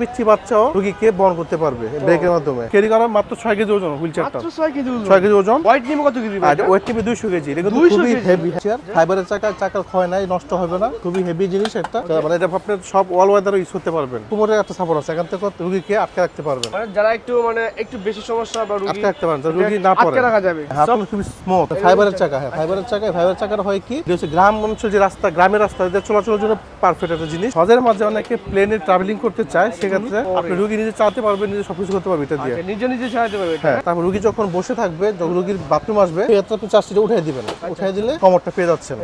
পিচ্ছি বাচ্চাও রোগীকে বহন করতে পারবে ব্রেকের মাধ্যমে। ক্যারি করার মাত্র ছয় কেজি ওজন হুইল চেয়ারটা ছয় কেজি ওজন? ছয় কেজি ওজন। হোয়াইট নিম কত কেজি আর ওয়েট টিপে দুইশো কেজি। এটা কিন্তু 200 খুবই হেভি চেয়ার ফাইবারের চাকা চাকা ক্ষয় নাই নষ্ট হবে না। খুবই হেভি জিনিস একটা মানে এটা আপনি সব অল ওয়েদার ইউজ করতে পারবেন। কোমরের একটা সাপোর্ট আছে। এখান থেকে রোগীকে আটকে রাখতে পারবেন। মানে যারা একটু মানে একটু বেশি সমস্যা বা রোগী আটকে রাখতে যাতে রোগী না পড়ে আটকে রাখা যাবে। হাত খুবই স্মুথ ফাইবারের চাকা হ্যাঁ ফাইবারের চাকা ফাইবারের চাকার হয় কি? হচ্ছে গ্রাম অঞ্চল যে রাস্তা গ্রামের রাস্তা এদের চলাচলের জন্য পারফেক্ট একটা জিনিস। হজের মাঝে অনেকে প্লেনে ট্রাভেলিং করতে চায়। সেক্ষেত্রে আপনি রোগী নিজে চালাতে পারবে নিজে সবকিছু করতে পারবে এটা দিয়ে আচ্ছা, নিজে নিজে চালাতে পারবে হ্যাঁ তারপর রোগী যখন বসে থাকবে যখন রোগীর বাথরুম আসবে আপনি চার্জটা উঠিয়ে দিবেন। উঠাই দিলে কমরটা পেয়ে যাচ্ছেন।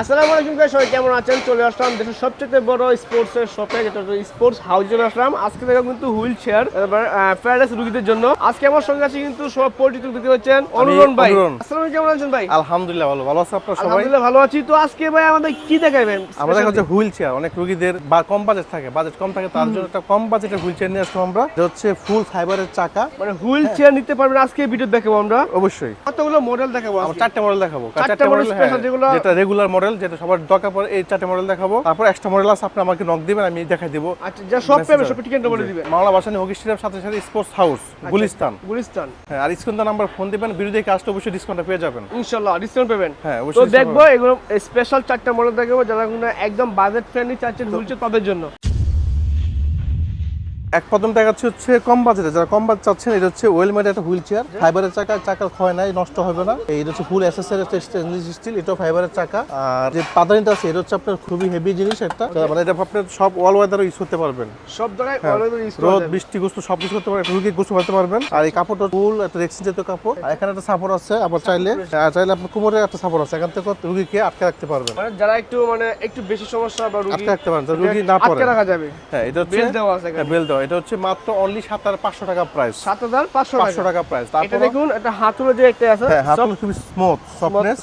আসসালামু আলাইকুম গাইস সবাই কেমন আছেন? চলে আসলাম দেশের সবচেয়ে বড় স্পোর্টস এর শপে যেটা হচ্ছে স্পোর্টস হাউস চলে আসলাম। আজকে দেখো কিন্তু হুইল চেয়ার প্যারাডাইস রোগীদের জন্য। আজকে আমার সঙ্গে আছে কিন্তু সব পরিচিত দেখতে পাচ্ছেন অনুরণ ভাই। আসসালামু আলাইকুম কেমন আছেন ভাই? আলহামদুলিল্লাহ ভালো। ভালো আছে আপনার সবাই? আলহামদুলিল্লাহ ভালো আছি। তো আজকে ভাই আমাদের কি দেখাবেন? আমরা দেখা হচ্ছে হুইল চেয়ার অনেক রুগীদের বা কম বাজেট থাকে বাজেট কম থাকে তার জন্য একটা কম বাজেটের হুইল চেয়ার নিয়ে আসলাম আমরা। এটা হচ্ছে ফুল ফাইবারের চাকা। মানে হুইল চেয়ার নিতে পারবেন আজকে ভিডিও দেখাবো আমরা। অবশ্যই। কতগুলো মডেল দেখাবো। চারটে মডেল দেখাবো। চারটে মডেল special যেগুলো- যেটা রেগুলার মডেল যেটা সবার দরকার পড়ে এই চারটে মডেল দেখাবো। তারপর এক্সট্রা মডেল আছে আপনি আমাকে নক দিবেন আমি দেখাই দিব। আচ্ছা যা সব পাবে সব টিকেন বলে দিবেন। মাওলা বাসানি হকি স্টেডিয়াম সাথে সাথে স্পোর্টস হাউস গুলিস্তান। গুলিস্তান। হ্যাঁ আর স্ক্রিন নাম্বার ফোন দিবেন বিরোধী কাজটা অবশ্যই ডিসকাউন্টটা পেয়ে যাবেন। ইনশাআল্লাহ ডিসকাউন্ট পাবেন। হ্যাঁ তো দেখব এগুলো স্পেশাল চারটা মডেল দেখাবো যারা একদম বাজেট ফ্রেন্ডলি চাচ্ছে ঝুলছে তাদের জন্য। এক প্রথম দেখাচ্ছি হচ্ছে কম বাজেটে। যারা কম বাজেট চাচ্ছেন এটা হচ্ছে ওয়েল মেড একটা হুইল চেয়ার। ফাইবারের চাকা চাকা ক্ষয় নাই নষ্ট হবে না। এটা হচ্ছে ফুল এসএসএর স্টেনলেস স্টিল এটাও ফাইবারের চাকা। আর যে পাদানিটা আছে এটা হচ্ছে আপনার খুবই হেভি জিনিস একটা। মানে এটা আপনার সব অল ওয়েদার ইউজ করতে পারবেন। সব জায়গায় হ্যাঁ। always use করা রোদ। বৃষ্টি গোস্ত সব কিছু করতে পারবেন রুগী গোসল করতে পারবেন। আর এই কাপড়টা ফুল একটা রেক্সিন জাতীয় কাপড়। আর এখানে একটা সাপোর্ট আছে আবার চাইলে আর চাইলে আপনার কোমরে একটা সাপোর্ট আছে। এখান থেকে রুগীকে আটকে রাখতে পারবেন। মানে যারা একটু মানে একটু বেশি সমস্যা বা রোগী আটকে রাখতে পারেন রুগী না পড়ে। আটকে রাখা যাবে। হ্যাঁ এটা হচ্ছে বেল দেওয়া আছে এখানে। বেল দেওয়া। এটা হচ্ছে মাত্র অনলি সাত হাজার পাঁচশো টাকা প্রাইস সাত হাজার পাঁচশো টাকা। প্রাইস তারপর দেখুন একটা হাতুড়ো যে একটা আছে হ্যাঁ হাত সব খুবই স্মুথ সফটনেস।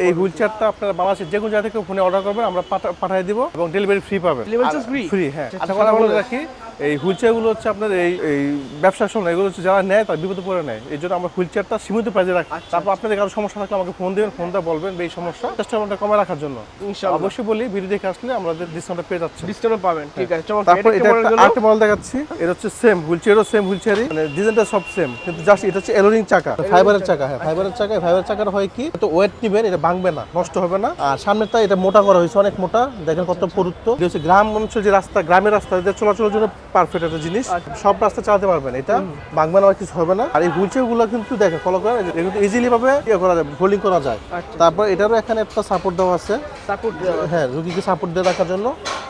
এই হুইল চেয়ারটা আপনারা বাংলাদেশের যে কোনো জায়গা থেকে ফোনে অর্ডার করবেন আমরা পাঠা- পাঠিয়ে দিব এবং ডেলিভারি ফ্রি পাবেন। ডেলিভারি ফ্রি হ্যাঁ। আচ্ছা, আচ্ছা কথা বলে বলে রাখি। এই হুইল চেয়ারগুলো হচ্ছে আপনার এই এই ব্যবসার সময় এগুলো হচ্ছে যারা নেয় তার বিপদে পড়ে নেয়। এই জন্য আমরা হুইল চেয়ারটা সীমিত প্রাইজে রাখি। আচ্ছা। তারপর আপনাদের কারও সমস্যা থাকলে আমাকে ফোন দেবেন ফোনটা বলবেন এই সমস্যা চেষ্টা করবেন কমে রাখার জন্য। অবশ্যই বলি ভিডিও দেখে আসলে আমাদের ডিসকাউন্টটা পেয়ে যাচ্ছে। ডিসকাউন্ট পাবেন ঠিক আছে চমৎকার তারপর এটা আরেকটা মডেল দেখাচ্ছি। এটা হচ্ছে সেম হুইল চেয়ারও সেম হুইল চেয়ারই মানে ডিজাইনটা সব সেম কিন্তু জাস্ট এটা হচ্ছে এলোরিং চাকা। ফাইবারের চাকা। হ্যাঁ ফাইবারের চাকা ফাইবারের চাকার হয় কি তো ওয়েট নিবেন এটা ভাঙবে না নষ্ট হবে না। আর সামনেটা এটা মোটা করা হয়েছে অনেক মোটা। দেখেন কত পুরুত্ব। এটা হচ্ছে গ্রাম অঞ্চল যে রাস্তা গ্রামের রাস্তা এদের চলাচলের জন্য পারফেক্ট একটা জিনিস। সব রাস্তা চালাতে পারবেন এটা। ভাঙবে না কিছু হবে না। আর এই হুইল চেয়ারগুলো কিন্তু দেখেন ফলো এটা কিন্তু ইজিলি ভাবে ইয়ে করা যায় হোল্ডিং করা যায়। আচ্ছা। তারপর এটারও এখানে একটা সাপোর্ট দেওয়া আছে। সাপোর্ট হ্যাঁ রুগীকে সাপোর্ট দিয়ে রাখার জন্য।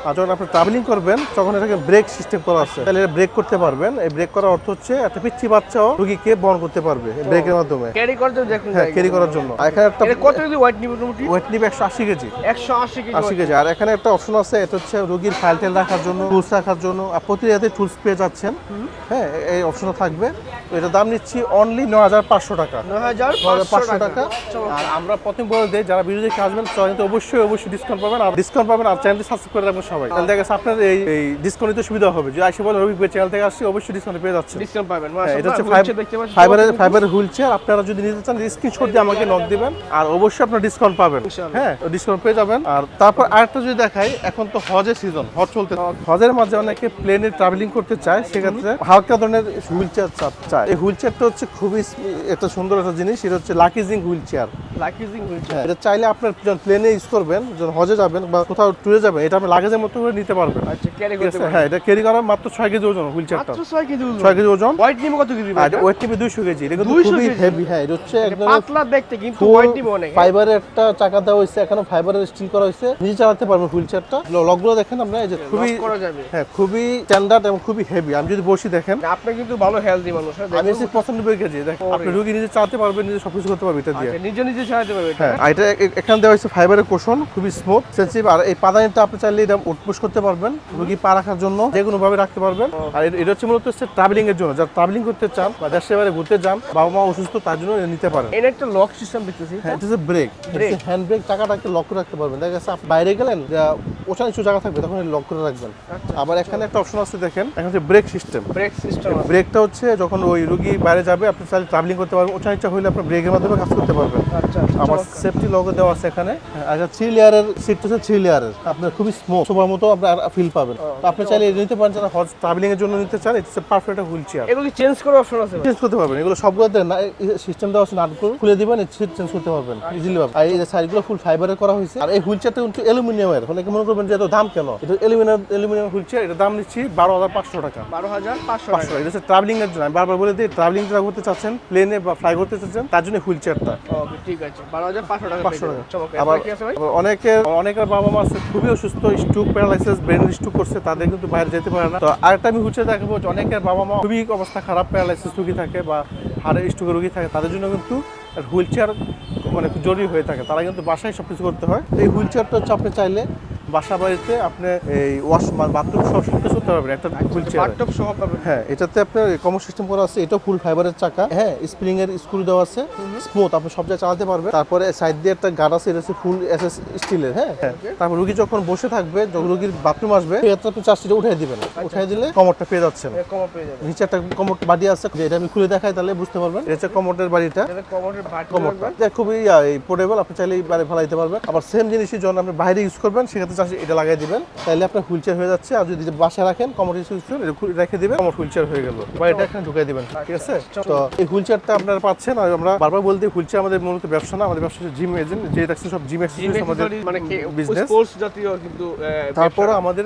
আর যখন আপনি ট্রাভেলিং করবেন তখন এটাকে ব্রেক সিস্টেম করা আছে। তাহলে ব্রেক করতে পারবেন। এই ব্রেক করার অর্থ হচ্ছে একটা পিচ্ছি বাচ্চাও রুগীকে বহন করতে পারবে ব্রেকের মাধ্যমে। ক্যারি করার জন্য হ্যাঁ ক্যারি করার জন্য। আর এখানে একটা এটা কত কেজি ওয়েট নিবে মোটামুটি? ওয়েট নিবে একশো আশি কেজি। একশো আশি কেজি আশি কেজি। আর এখানে একটা অপশন আছে এটা হচ্ছে রোগীর ফাইল টেল রাখার জন্য টুলস রাখার জন্য। আর প্রতি রাতে টুলস পেয়ে যাচ্ছেন। হ্যাঁ এই অপশনও থাকবে। তো এটার দাম নিচ্ছি অনলি ন হাজার পাঁচশো টাকা। নয় হাজার পাঁচশো টাকা। আর আমরা প্রথম বলে দিই যারা বিরোধী আসবেন চ্যানেলতে অবশ্যই অবশ্যই ডিসকাউন্ট পাবেন। আর ডিসকাউন্ট পাবেন আর চ্যানেলটি সাবস্ক্রাইব করে রাখবেন সবাই। তাহলে দেখা আপনার এই এই ডিসকাউন্ট নিতে সুবিধা হবে। যে আসে বলে রবি চ্যানেল থেকে আসছি অবশ্যই ডিসকাউন্ট পেয়ে যাচ্ছে ডিসকাউন্ট পাবেন হ্যাঁ, এটা হচ্ছে ফাইবারের ফাইবারের হুইল চেয়ার আপনারা যদি নিতে চান স্ক্রিনশট দিয়ে আমাকে নক দিবেন আর অবশ্যই আপনার ডিসকাউন্ট পাবেন। হ্যাঁ ডিসকাউন্ট পেয়ে যাবেন। আর তারপর আরেকটা যদি দেখাই এখন তো হজের সিজন হজ চলতে হজের মাঝে অনেকে প্লেনে ট্রাভেলিং করতে চায় সেক্ষেত্রে হালকা ধরনের হুইল চেয়ার চায়। এই হুইল চেয়ারটা হচ্ছে খুবই একটা সুন্দর একটা জিনিস এটা হচ্ছে লাকিজিং হুইল চেয়ার। লাকিজিং হুইল চেয়ার। এটা চাইলে আপনার যখন প্লেনে ইউজ করবেন যখন হজে যাবেন বা কোথাও ট্যুরে যাবেন এটা আপনি লাগেজের মতো করে নিতে পারবেন। আচ্ছা ক্যারি করতে হ্যাঁ এটা ক্যারি করার মাত্র ছয় কেজি ওজন হুইল চেয়ারটা। মাত্র ছয় কেজি ওজন? ছয় কেজি ওজন। নিবে কত কেজি আর ওয়েট টিপে দুইশো কেজি। এটা কিন্তু খুবই হেভি হ্যাঁ এটা হচ্ছে একদম পাতলা দেখতে কিন্তু হোয়াইট নিবে অনেক। হ্যাঁ? ফাইবারের একটা চাকা দেওয়া হয়েছে এখানে ফাইবারের স্টিল করা হয়েছে। নিজে চালাতে পারবেন হুইল চেয়ারটা। লকগুলো দেখেন আমরা এই যে খুবই করা যাবে। হ্যাঁ খুবই স্ট্যান্ডার্ড এবং খুবই হেভি আমি যদি বসি দেখেন আপনি কিন্তু ভালো হেলদি মানুষ হ্যাঁ আমি এসে পঁচানব্বই কেজি দেখেন। আপনি রুগী নিজে চালাতে পারবেন নিজে সবকিছু করতে পারবেন এটা দিয়ে। আচ্ছা, নিজে নিজে চালাতে পারবে হ্যাঁ আর এটা এখানে দেওয়া হয়েছে ফাইবারের কোষণ খুবই স্মুথ সেন্সিটিভ আর এই পাদানিটা আপনি চাইলে এটা উৎপুষ করতে পারবেন রুগী পা রাখার জন্য যে কোনো ভাবে রাখতে পারবেন। আর এটা হচ্ছে মূলত হচ্ছে ট্রাভেলিং এর জন্য যারা ট্রাভেলিং করতে চান বা দেশের বাইরে ঘুরতে যান বাবা মা অসুস্থ তার জন্য এটা নিতে পারেন। এর একটা লক সিস্টেম দেখতেছি হ্যাঁ এটা হচ্ছে ব্রেক? হ্যান্ড ব্রেক চাকাটাকে লক করে রাখতে পারবেন। দেখা গেছে আপনি বাইরে গেলেন যা ওঠান কিছু জায়গা থাকবে তখন লক করে রাখবেন। আচ্ছা, আবার এখানে একটা অপশন আছে দেখেন এখন হচ্ছে ব্রেক সিস্টেম ব্রেক সিস্টেম ব্রেকটা হচ্ছে যখন ওই রুগী বাইরে যাবে আপনি চাইলে ট্রাভেলিং করতে পারবেন। ওটা ইচ্ছা হলে আপনার ব্রেকের মাধ্যমে কাজ করতে পারবেন। আচ্ছা আমার সেফটি লগো দেওয়া আছে এখানে। আচ্ছা থ্রি লেয়ারের সিট হচ্ছে থ্রি লেয়ারের আপনার খুবই স্মুথ সময় মতো আপনার ফিল পাবেন। তো আপনি চাইলে নিতে পারেন যারা হজ ট্রাভেলিং এর জন্য নিতে চান এটা হচ্ছে পারফেক্ট হুইল চেয়ার এগুলো কি চেঞ্জ করার অপশন আছে? চেঞ্জ করতে পারবেন। এগুলো সবগুলোতে সিস্টেম দেওয়া আছে নাটগুলো খুলে দিবেন সিট চেঞ্জ করতে পারবেন ইজিলি পাবেন। আর এই সাইডগুলো ফুল ফাইবারের করা হয়েছে। আর এই হুইল চেয়ারটা কিন্তু অ্যালুমিনিয়ামের অনেকে মনে করবেন যে এত দাম কেন? এটা অ্যালুমিনিয়াম অ্যালুমিনিয়াম হুইল চেয়ার এটা দাম নিচ্ছি বারো হাজার পাঁচশো টাকা। বারো হাজার পাঁচশো পাঁচশো টাকা। এটা হচ্ছে ট্রাভেলিং এর জন্য বারবার বলে দিই ট্রাভেলিং যারা করতে চাচ্ছেন প্লেনে বা ফ্লাই করতে চাচ্ছেন তার জন্য হুইল চেয়ারটা ঠিক আছে। বারো হাজার পাঁচশো টাকা পাঁচশো টাকা। আবার এরপরে কি আছে ভাই? আবার অনেকের বাবা মা আছে খুবই অসুস্থ স্ট্রোক প্যারালাইসিস ব্রেন স্ট্রোক করছে তাদের কিন্তু বাইরে যেতে পারে না। তো আরেকটা আমি হুচ্ছে দেখাবো অনেকের বাবা মা খুবই অবস্থা খারাপ প্যারালাইসিস রুগী থাকে বা হাড়ের স্ট্রোকের রুগী থাকে তাদের জন্য কিন্তু হুইল চেয়ার মানে জরুরি হয়ে থাকে। তারা কিন্তু বাসায় সব কিছু করতে হয়। এই হুইল চেয়ারটা হচ্ছে আপনি চাইলে বাসা বাড়িতে আপনি এই ওয়াশ বাথরুম সব সব কিছু করতে পারবেন একটা হুইল চেয়ার বাথটব সহ পাবেন হ্যাঁ এটাতে আপনার কমন সিস্টেম করা আছে এটা ফুল ফাইবারের চাকা। হ্যাঁ স্প্রিং এর স্ক্রু দেওয়া আছে। স্মুথ আপনি সব জায়গায় চালাতে পারবেন। তারপরে সাইড দিয়ে একটা গার্ড আছে এটা হচ্ছে ফুল এসএস স্টিলের হ্যাঁ। হ্যাঁ। তারপর রুগী যখন বসে থাকবে যখন রুগীর বাথরুম আসবে সেক্ষেত্রে আপনি চার্জটা উঠাই দিবেন। উঠাই দিলে কমরটা পেয়ে যাচ্ছেন। কমা পেয়ে যাবেন নিচে একটা কমর বাড়ি আছে এটা আমি খুলে দেখাই তাহলে বুঝতে পারবেন। এটা কমরের বাড়িটা। বাটি কমরটা। খুবই পোর্টেবল আপনি চাইলে বাইরে ফেলাইতে পারবেন। আবার সেম জিনিসই যখন আপনি বাইরে ইউজ করবেন সেক্ষেত্রে চার্জ এটা লাগাই দিবেন তাহলে আপনার হুইল চেয়ার হয়ে যাচ্ছে। আর যদি বাসায় রাখেন কমর ইউজ করেন রেখে দিবেন কমর হুইল চেয়ার হয়ে গেল। বা এটা এখানে ঢুকাই দিবেন ঠিক আছে? তো এই হুইল চেয়ারটা আপনারা পাচ্ছেন আর আমরা বারবার বলতে হুইল চেয়ার আমাদের মূলত ব্যবসা না আমাদের ব্যবসা জিম এজেন্ট যে দেখছি সব জিম এক্সারসাইজ আমাদের মানে বিজনেস স্পোর্টস জাতীয় কিন্তু তারপরে। আমাদের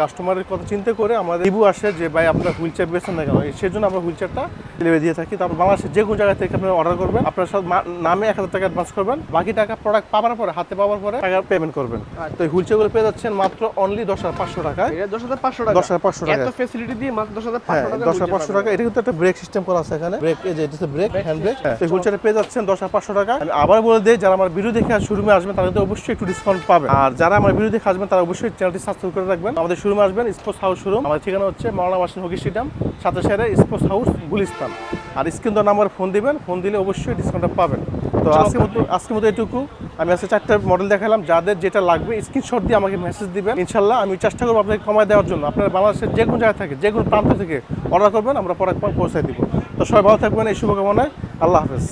কাস্টমারের কথা চিন্তা করে আমাদের রিভিউ আসে যে ভাই আপনার হুইল চেয়ার বেছেন না কেন? সেই জন্য আমরা হুইল চেয়ারটা ডেলিভারি দিয়ে থাকি। তারপর বাংলাদেশের যে কোনো জায়গা থেকে আপনারা অর্ডার করবেন আপনার সব নামে এক হাজার টাকা অ্যাডভান্স করবেন। বাকি টাকা প্রোডাক্ট পাওয়ার পরে হাতে পাওয়ার পরে টাকা পেমেন্ট করবেন। তো এই হুইল চেয়ারগুলো পেয়ে যাচ্ছেন মাত্র অনলি দশ হাজার পাঁচশো টাকায় এটা দশ হাজার পাঁচশো টাকা। দশ হাজার পাঁচশো টাকা। এত ফেসিলিটি দিয়ে মাত্র দশ হাজার হ্যাঁ পাঁচশো টাকা দশ হাজার পাঁচশো টাকা। এটা কিন্তু একটা ব্রেক সিস্টেম করা আছে এখানে। ব্রেক এই যে এটা ব্রেক হ্যান্ড ব্রেক এই হুইলচেয়ারে পেয়ে যাচ্ছেন দশ হাজার পাঁচশো টাকা। আমি আবার বলে দিই যারা আমার ভিডিও দেখে শোরুমে আসবেন তারা কিন্তু অবশ্যই একটু ডিসকাউন্ট পাবে আর যারা আমার ভিডিও দেখে আসবেন তারা অবশ্যই চ্যানেলটি সাবস্ক্রাইব করে রাখবেন। আমাদের শোরুমে আসবেন স্পোর্টস হাউস শোরুম আমাদের ঠিকানা হচ্ছে মাওলানা বাসিন হকি স্টেডিয়াম সাথে সাথে স্পোর্টস হাউস গুলিস্তান। আর স্ক্রিন নাম্বার ফোন দিবেন ফোন দিলে অবশ্যই ডিসকাউন্টটা পাবেন। তো আজকে মতো আজকের মতো এটুকু। আমি আজকে চারটা মডেল দেখালাম। যাদের যেটা লাগবে স্ক্রিনশট দিয়ে আমাকে মেসেজ দিবেন। ইনশাল্লাহ আমি চেষ্টা করব আপনাকে কমায় দেওয়ার জন্য। আপনারা বাংলাদেশের যে কোনো জায়গায় থেকে যে কোনো প্রান্ত থেকে অর্ডার করবেন আমরা পরে পৌঁছায় দিব। তো সবাই ভালো থাকবেন এই শুভকামনায়। আল্লাহ হাফেজ।